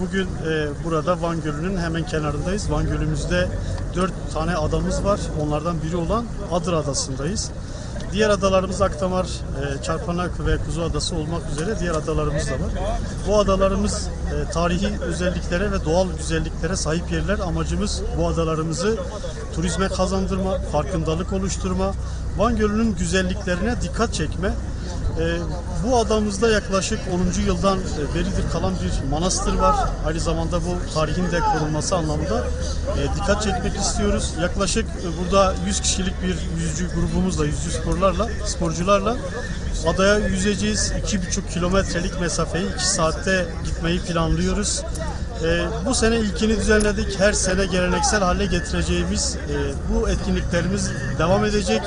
bugün e, burada Van Gölü'nün hemen kenarındayız. Van Gölü'müzde dört tane adamız var. Onlardan biri olan Adır Adası'ndayız. Diğer adalarımız Akdamar, e, Çarpanak ve Kuzu Adası olmak üzere diğer adalarımız da var. Bu adalarımız e, tarihi özelliklere ve doğal güzelliklere sahip yerler. Amacımız bu adalarımızı turizme kazandırma, farkındalık oluşturma, Van Gölü'nün güzelliklerine dikkat çekme. Ee, bu adamızda yaklaşık 10. yıldan e, beridir kalan bir manastır var. Aynı zamanda bu tarihin de korunması anlamında e, dikkat çekmek istiyoruz. Yaklaşık e, burada 100 kişilik bir yüzücü grubumuzla, yüzücü sporlarla, sporcularla adaya yüzeceğiz. 2,5 kilometrelik mesafeyi 2 saatte gitmeyi planlıyoruz. E, bu sene ilkini düzenledik. Her sene geleneksel hale getireceğimiz e, bu etkinliklerimiz devam edecek.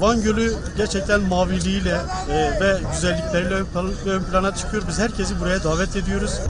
Van Gölü gerçekten maviliğiyle e, ve güzellikleriyle ön, plan- ön plana çıkıyor. Biz herkesi buraya davet ediyoruz.